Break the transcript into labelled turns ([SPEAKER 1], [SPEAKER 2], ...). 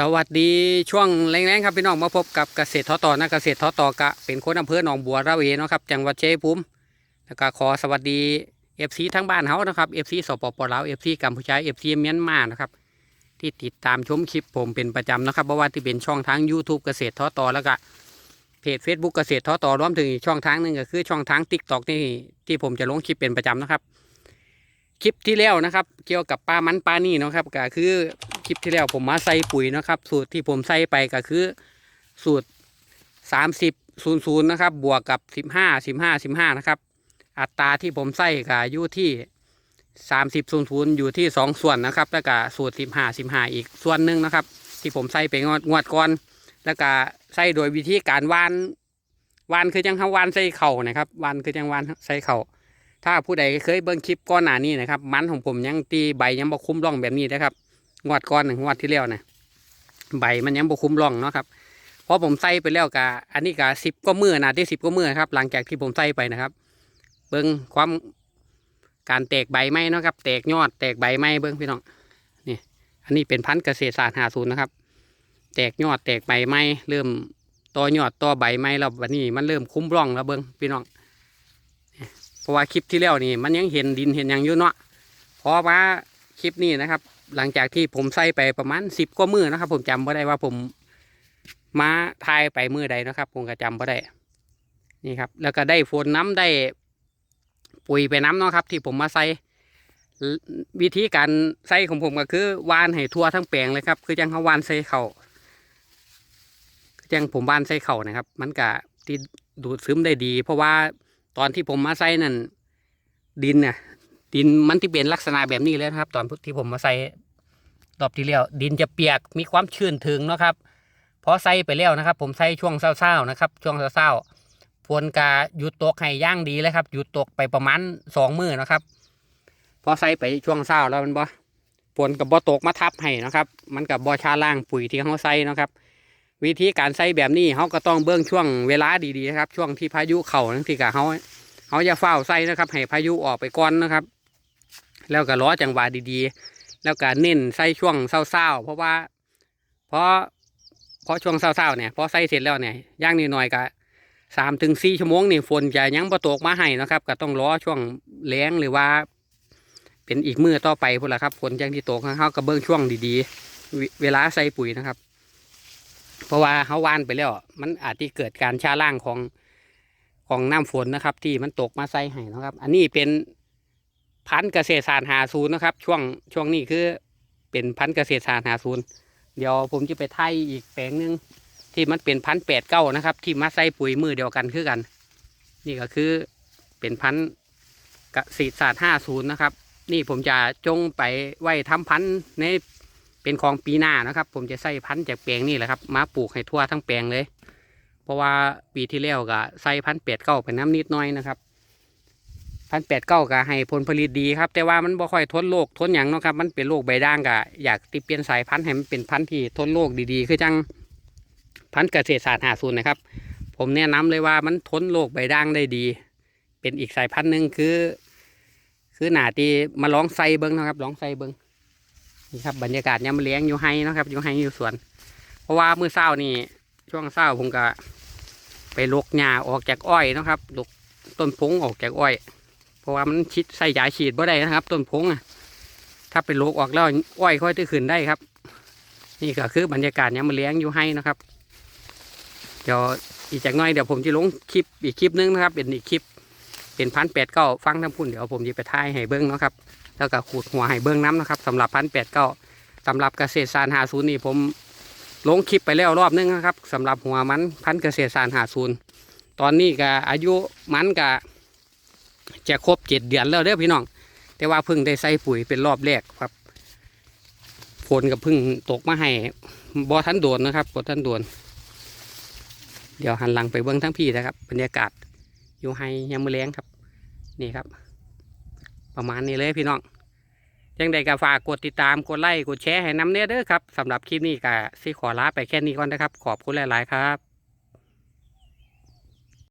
[SPEAKER 1] สวัสดีช่วงแรงๆครับพี่น้องมาพบกับเกษตรทอต่อนะเกษตรทอต่อกะเป็นคนอำเภอหนองบัวระเวเนะครับจังหวัดเชัยงภูมิแล้วก็ขอสวัสดีเอฟซีทั้งบ้านเฮานะครับเอฟซีสปปลาวเอฟซีกัมพูชาเอฟซีเมียนมานะครับที่ติดตามชมคลิปผมเป็นประจำนะครับเพราะว่าที่เป็นช่องทาง YouTube เกษตรทอต่อแล้วก็เพจ Facebook เกษตรทอต่อรวมถึงช่องทางหนึ่งก็คือช่องทาง TikTok นี่ที่ผมจะลงคลิปเป็นประจำนะครับคลิปที่แล้วนะครับ เกี่ยวกับปลามันปลานี่นะครับก็คือ คลิปที่แล้วผมมาใส่ปุ๋ยนะครับ สูตรที่ผมใส่ไปก็คือ สูตรสามสิบศูนย์ศูนย์นะครับ บวกกับสิบห้าสิบห้าสิบห้านะครับ อัตราที่ผมใส่ก็อยู่ที่สามสิบศูนย์ศูนย์อยู่ที่สองส่วนนะครับแล้วก็สูตรสิบห้าสิบห้าอีกส่วนหนึ่งนะครับ ที่ผมใส่ไปงวดงวดก่อนแล้วก็ใส่โดยวิธีการวานวานคือจังเขาวานใส่เข่านะครับวานคือจังวานใส่เข่าถ้าผู้ใดเคยเบิ่งคลิปก้อนหน้านี้นะครับ มันของผมยังตีใบยังบ่คุ้มร่องแบบนี้นะครับ งวดก้อนหนึ่งวดที่แล้วนะใบมันยังบ่คุ้มร่องเนาะครับเพราะผมใส่ไปแล้วกะอันนี้กะสิบก็มือนะที่สิบก็มือครับ หลังจากที่ผมใส่ไปนะครับ เบิ่งความการแตกใบไม้เนาะครับ แตกยอดแตกใบไม้เบิ่งพี่น้องนี่อันนี้เป็นพันธุ์เกษตรศาสตร์หาศูนย์นะครับ แตกยอดแตกใบไม้เริ่มต่อยอดต่อใบไม้แล้ววันนี้มันเริ่มคุ้มร่องแล้วเบิ่งพี่น้องเพราะว่าคลิปที่แล้วนี่มันยังเห็นดินเห็นยังอยู่เนาะเพราะว่าคลิปนี้นะครับ หลังจากที่ผมใส่ไปประมาณสิบกว่ามือนะครับ ผมจำไม่ได้ว่าผมมาทายไปมือใดนะครับ ผมก็จำไม่ได้นี่ครับ แล้วก็ได้ฝนน้ำได้ปุ๋ยไปน้ำเนาะครับ ที่ผมมาใส่วิธีการใส่ของผมก็คือวานให้ทั่วทั้งแปลงเลยครับ คือจังเขาวานใส่เขาคือจังผมวานใส่เข่านะครับ มันก็ที่ดูดซึมได้ดี เพราะว่าตอนที่ผมมาใส่นั่นดินเนี่ย ดินมันที่เป็นลักษณะแบบนี้เลยนะครับ ตอนที่ผมมาใส่รอบที่แล้วดินจะเปียกมีความชื้นถึงเนาะครับพอใส่ไปแล้วนะครับ ผมใส่ช่วงเศร้าๆนะครับ ช่วงเศร้าๆฝนกาหยุดตกให้ย่างดีเลยครับหยุดตกไปประมาณสองมือนะครับ พอใส่ไปช่วงเศร้าแล้วมันบ่ฝนกับบ่ตกมาทับให้นะครับ มันกับบ่ชาล่างปุ๋ยที่เขาใส่นะครับ วิธีการใส่แบบนี้เขาก็ต้องเบื้องช่วงเวลาดีๆนะครับ ช่วงที่พายุเข่านั่นที่กะเขาเขาจะเฝ้าใส่นะครับ ให้พายุออกไปก่อนนะครับ แล้วก็ล้อจังหวะดีๆ แล้วก็เน้นใส่ช่วงเศร้าๆเพราะว่า เพราะเพราะช่วงเศร้าๆเนี่ยพอใส่เสร็จแล้วเนี่ยย่างนิดหน่อยก็สามถึงสี่ชั่วโมงนี่ฝนจะยังประตกมาให้นะครับก็ต้องล้อช่วงแล้งหรือว่า เป็นอีกมือต่อไปพุ่นละครับฝนจังที่ตกเขาก็เบื้องช่วงดีๆ เวลาใส่ปุ๋ยนะครับ เพราะว่าเขาวานไปแล้ว มันอาจจะเกิดการชาล่างของของน้ำฝนนะครับ ที่มันตกมาใส่ให้นะครับ อันนี้เป็น พันธุ์เกษตรศาสตร์หาศูนย์นะครับ ช่วงช่วงนี้คือเป็นพันธุ์เกษตรศาสตร์หาศูนย์เดี๋ยวผมจะไปไทยอีกแปลงหนึ่งที่มันเป็นพันธุ์แปดเก้านะครับ ที่มาใส่ปุ๋ยมือเดียวกันคือกัน นี่ก็คือเป็นพันธุ์เกษตรศาสตร์ห้าศูนย์นะครับ นี่ผมจะจงไปไว้ทำพันธุ์ในเป็นของปีหน้านะครับ ผมจะใส่พันธุ์จากแปลงนี่แหละครับมาปลูกให้ทั่วทั้งแปลงเลย เพราะว่าปีที่แล้วก็ใส่พันธุ์เป็ดเก้าไปน้ำนิดหน้อยนะครับ พันธุ์เป็ดเก้าก็ให้ผลผลิตดีครับ แต่ว่ามันบ่ค่อยทนโรคทนอย่างเนาะครับ มันเป็นโรคใบด่างก็อยากติเปลี่ยนสายพันธุ์ให้มันเป็นพันธุ์ที่ทนโรคดีๆ คือจังพันธุ์เกษตรศาสตร์หาศูนย์นะครับ ผมแนะนำเลยว่ามันทนโรคใบด่างได้ดี เป็นอีกสายพันธุ์หนึ่งคือ คือหนาที่มาลองใส่เบิ้งนะครับลองใส่เบิ้งนี่ครับบรรยากาศยามเลี้ยงอยู่ให้นะครับอยู่ให้อยู่สวน เพราะว่ามื้อเช้านี่ช่วงเช้าผมก็ไปลกหญ้าออกจากอ้อยนะครับลกต้นพงออกจากอ้อย ราะว่ามันชิดใส่ยาฉีดบ่ได้นะครับ ต้นพงอะถ้าไปลกออกแล้วอ้อยค่อยตื้ขึ้นได้ครับ นี่ก็คือบรรยากาศยามเลี้ยงอยู่ให้นะครับ เดี๋ยวอีกจากน้อยเดี๋ยวผมจะลงคลิปอีกคลิปนึงนะครับ เป็นอีกคลิป เป็นพันแปดเก้าฟังทั้งพุ่นเดี๋ยวผมจะไปถ่ายให้เบิ้งนะครับ แล้วก็ขูดหัวให้เบื้องน้ำนะครับสำหรับพันแปดเก้าสำหรับเกษตรสารหาศูนย์นี่ผมลงคลิปไปแล้วรอบนึงนะครับสำหรับหัวมันพันเกษตรสารหาศูนย์ตอนนี้ก็อายุมันก็ จะครบเจ็ดเดือนแล้วเด้อพี่น้อง แต่ว่าพิ่งได้ใส่ปุ๋ยเป็นรอบแรกครับฝนกับพิ่งตกมาให้บอทันโดนนะครับบอทันโดน เดี๋ยวหันหลังไปเบื้องทั้งพี่นะครับ บรรยากาศอยู่ให้ยามมือแรงครับ นี่ครับ ประมาณนี้เลยพี่น้องยังไงก็ฝากกดติดตามกดไลค์กดแชร์ให้น้ำเนื้อเด้อครับสำหรับคลิปนี้ก็สิขอลาไปแค่นี้ก่อนนะครับ ขอบคุณหลาย ๆ ครับ